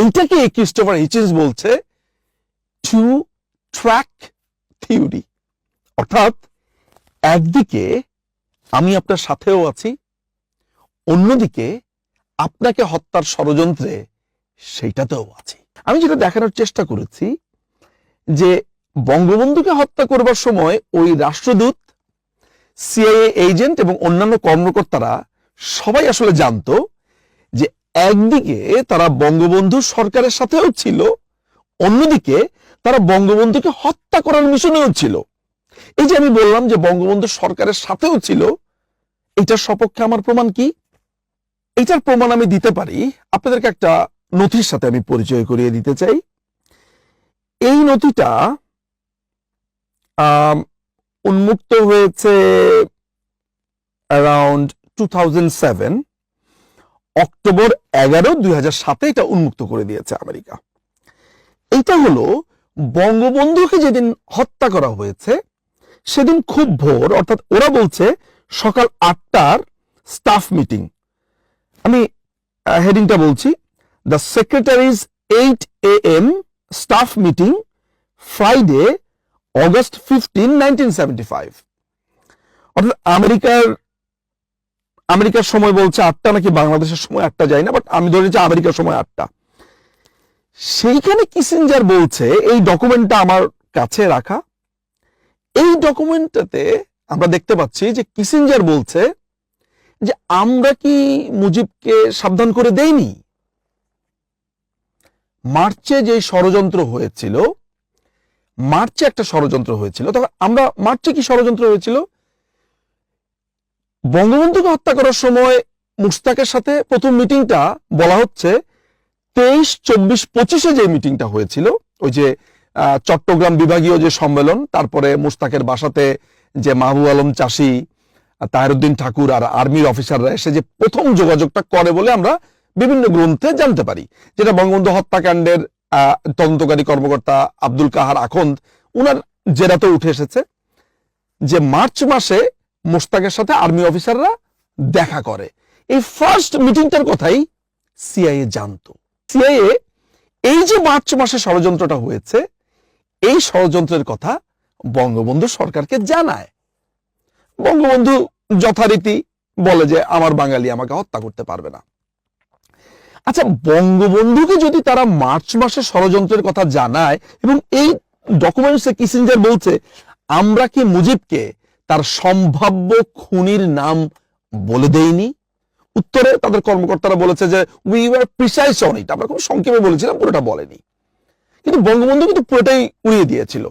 এইটাকে ক্রিস্টোফার হিচেন্স বলছে two track theory অর্থাৎ একদিকে আমি আপনার সাথেও আছি, অন্যদিকে আপনাকে হত্যার ষড়যন্ত্রে সেইটাতেও আছি। আমি যেটা দেখানোর চেষ্টা করেছি যে বঙ্গবন্ধুকে হত্যা করবার সময় ওই রাষ্ট্রদূত সিআইএ এজেন্ট এবং অন্যান্য কর্মকর্তারা সবাই আসলে জানতো একদিকে তারা বঙ্গবন্ধু সরকারের সাথেও ছিল, অন্যদিকে তারা বঙ্গবন্ধুকে হত্যা করার মিশনেও ছিল। এই যে আমি বললাম যে বঙ্গবন্ধু সরকারের সাথেও ছিল, এটার সপক্ষে আমার প্রমাণ কি? এটার প্রমাণ আমি দিতে পারি। আপনাদেরকে একটা নথির সাথে আমি পরিচয় করিয়ে দিতে চাই। এই নথিটা উন্মুক্ত হয়েছে অ্যারাউন্ড টু অক্টোবর এগারো দুই সাতে এটা উন্মুক্ত করে দিয়েছে আমেরিকা। এটা হলো বঙ্গবন্ধুকে যেদিন হত্যা করা হয়েছে, সেদিন খুব ভোর, অর্থাৎ ওরা বলছে সকাল আটটার স্টাফ মিটিং। আমি হেডিংটা বলছি। The secretary's eight A M staff meeting Friday, August fifteen, nineteen seventy five. অর্থাৎ আমেরিকার আমেরিকার সময় বলছে আটটা নাকি বাংলাদেশের সময় আটটা যায় না বাট আমি ধরেছি আমেরিকার সময় আটটা। সেইখানে কিসেঞ্জার বলছে, এই ডকুমেন্টটা আমার কাছে রাখা। এই ডকুমেন্টটাতে আমরা দেখতে পাচ্ছি যে কিসেঞ্জার বলছে যে আমরা কি মুজিবকে সাবধান করে দেইনি? মার্চে যে ষড়যন্ত্র হয়েছিল, মার্চে একটা ষড়যন্ত্র হয়েছিল, তখন আমরা, মার্চে কি ষড়যন্ত্র হয়েছিল? বঙ্গবন্ধুকে হত্যা করার সময় মুস্তাকের সাথে প্রথম মিটিংটা বলা হচ্ছে তেইশ, চব্বিশ, পঁচিশে যে মিটিংটা হয়েছিল, ওই যে চট্টগ্রাম বিভাগীয় যে সম্মেলন, তারপরে মুস্তাকের বাসাতে যে মাহবুব আলম চাষি তাহেরুদ্দিন ঠাকুর আর আর্মির অফিসাররা এসে যে প্রথম যোগাযোগটা করে বলে আমরা বিভিন্ন গ্রন্থে জানতে পারি। যেটা বঙ্গবন্ধু হত্যাকাণ্ডের তদন্তকারী কর্মকর্তা আব্দুল কাহার আখন্দ, উনার জেরাতে উঠে এসেছে যে মার্চ মাসে মোস্তাকের সাথে আর্মি অফিসাররা দেখা করে। এই ফার্স্ট মিটিংটার কথাই সিআইএ জানতো। সিআইএ এই যে মার্চ মাসে ষড়যন্ত্রটা হয়েছে, এই ষড়যন্ত্রের কথা বঙ্গবন্ধু সরকারকে জানায়। বঙ্গবন্ধু যথারীতি বলে যে, আমার বাঙালি আমাকে হত্যা করতে পারবে না। আচ্ছা বঙ্গবন্ধুকে যদি তারা মার্চ মাসে ষড়যন্ত্রের কথা জানায় এবং এই ডকুমেন্টসে কিসিঞ্জার বলছে, আমরা কি মুজিবকে তার সম্ভাব্য খুনির নাম বলে দেয়নি। উত্তরে তাদের কর্মকর্তারা বলেছে যে we were precise on it আমরা খুব সংক্ষেপে বলেছিলাম, পুরোটা বলেনি। কিন্তু বঙ্গবন্ধু কিন্তু পুরোটাই উড়িয়ে দিয়েছিল।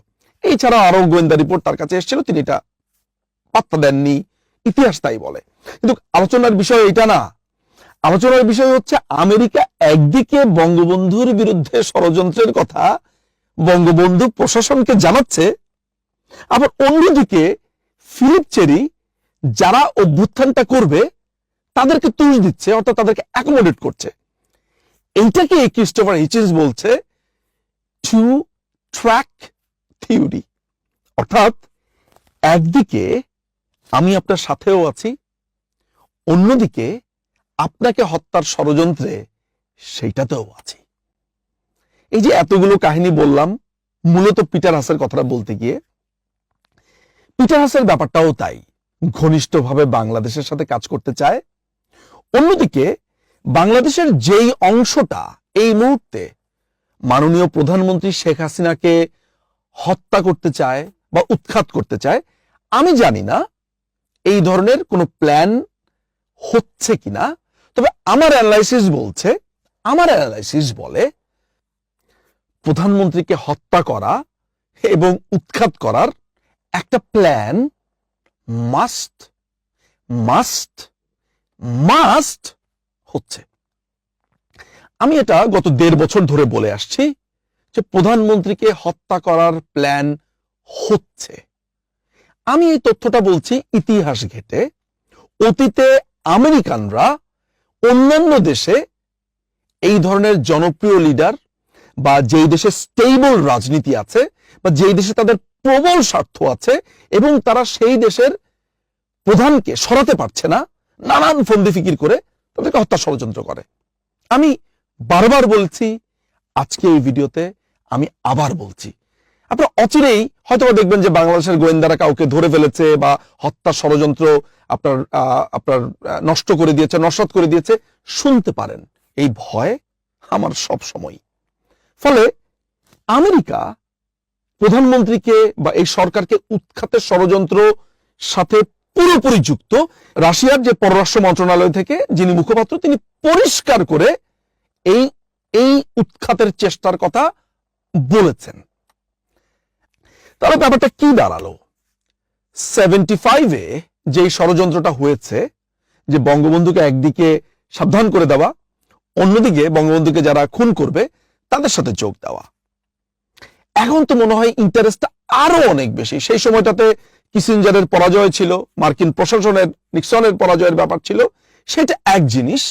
এছাড়া আরও গোয়েন্দা রিপোর্ট তার কাছে এসেছিল, তিনি এটা পাত্তা দেননি। ইতিহাস তাই বলে। কিন্তু আলোচনার বিষয় এটা না। আলোচনার বিষয় হচ্ছে, আমেরিকা একদিকে বঙ্গবন্ধুর বিরুদ্ধে ষড়যন্ত্রের কথা বঙ্গবন্ধু প্রশাসনকে জানাচ্ছে, আবার অন্যদিকে ফিলিপ চেরি যারা অভ্যুত্থানটা করবে, তাদেরকে তুষ দিচ্ছে, অর্থাৎ তাদেরকে অ্যাকোমোডেট করছে। এইটাকে ক্রিস্টোফার হিচেন্স বলছে টু ট্র্যাক থিওরি অর্থাৎ একদিকে আমি আপনার সাথেও আছি, অন্যদিকে আপনাকে হত্যার ষড়যন্ত্রে সেইটাতেও আছি। এই যে এতগুলো কাহিনী বললাম, মূলত পিটার হাসের কথাটা বলতে গিয়ে পিটার হাসের ব্যাপারটাও তাই। ঘনিষ্ঠভাবে বাংলাদেশের সাথে কাজ করতে চায়। অন্যদিকে, বাংলাদেশের যেই অংশটা এই মুহূর্তে মাননীয় প্রধানমন্ত্রী শেখ হাসিনাকে হত্যা করতে চায় বা উৎখাত করতে চায়, আমি জানি না এই ধরনের কোনো প্ল্যান হচ্ছে কিনা। তবে আমার অ্যানালাইসিস বলছে, আমার অ্যানালাইসিস বলে প্রধানমন্ত্রীকে হত্যা করা এবং উৎখাত করার একটা প্ল্যান মাস্ট মাস্ট মাস্ট হচ্ছে। আমি এটা গত দেড় বছর ধরে বলে আসছি যে প্রধানমন্ত্রীকে হত্যা করার প্ল্যান হচ্ছে। আমি এই তথ্যটা বলছি ইতিহাস ঘেটে। অতীতে আমেরিকানরা অন্যান্য দেশে এই ধরনের জনপ্রিয় লিডার বা যেই দেশে স্টেবল রাজনীতি আছে বা যেই দেশে তাদের প্রবল স্বার্থ আছে এবং তারা সেই দেশের প্রধানকে সরাতে পারছে না, নানান ফন্দি ফিকির করে তাদেরকে হত্যা ষড়যন্ত্র করে। আমি বারবার বলছি, আজকে এই ভিডিওতে আমি আবার বলছি। আপনারা অচিরেই হয়তো দেখবেন যে বাংলাদেশের গোয়েন্দারা কাউকে ধরে ফেলেছে বা হত্যা ষড়যন্ত্র আপনার আপনার নষ্ট করে দিয়েছে, নস্বাত করে দিয়েছে, শুনতে পারেন। এই ভয় আমার সব সময় ফলে আমেরিকা প্রধানমন্ত্রীকে বা এই সরকারকে উৎখাতের ষড়যন্ত্র সাথে পুরোপুরি যুক্ত, রাশিয়ার যে পররাষ্ট্র মন্ত্রণালয় থেকে যিনি মুখপাত্র, তিনি পরিষ্কার করে এই এই উৎখাতের চেষ্টার কথা বলেছেন। তাহলে ব্যাপারটা কি দাঁড়াল? সেভেন্টি ফাইভে যে ষড়যন্ত্রটা হয়েছে, যে বঙ্গবন্ধুকে একদিকে সাবধান করে দেওয়া, অন্যদিকে বঙ্গবন্ধুকে যারা খুন করবে, তাদের সাথে যোগ দেওয়া। এখন তো মনে হয় ইন্টারেস্টটা আরও অনেক বেশি। সেই সময়টাতে কিসিঞ্জারের পরাজয় ছিল মার্কিন প্রশাসনের নিক্সনের পরাজয়ের ব্যাপার ছিল। সেটা এক জিনিস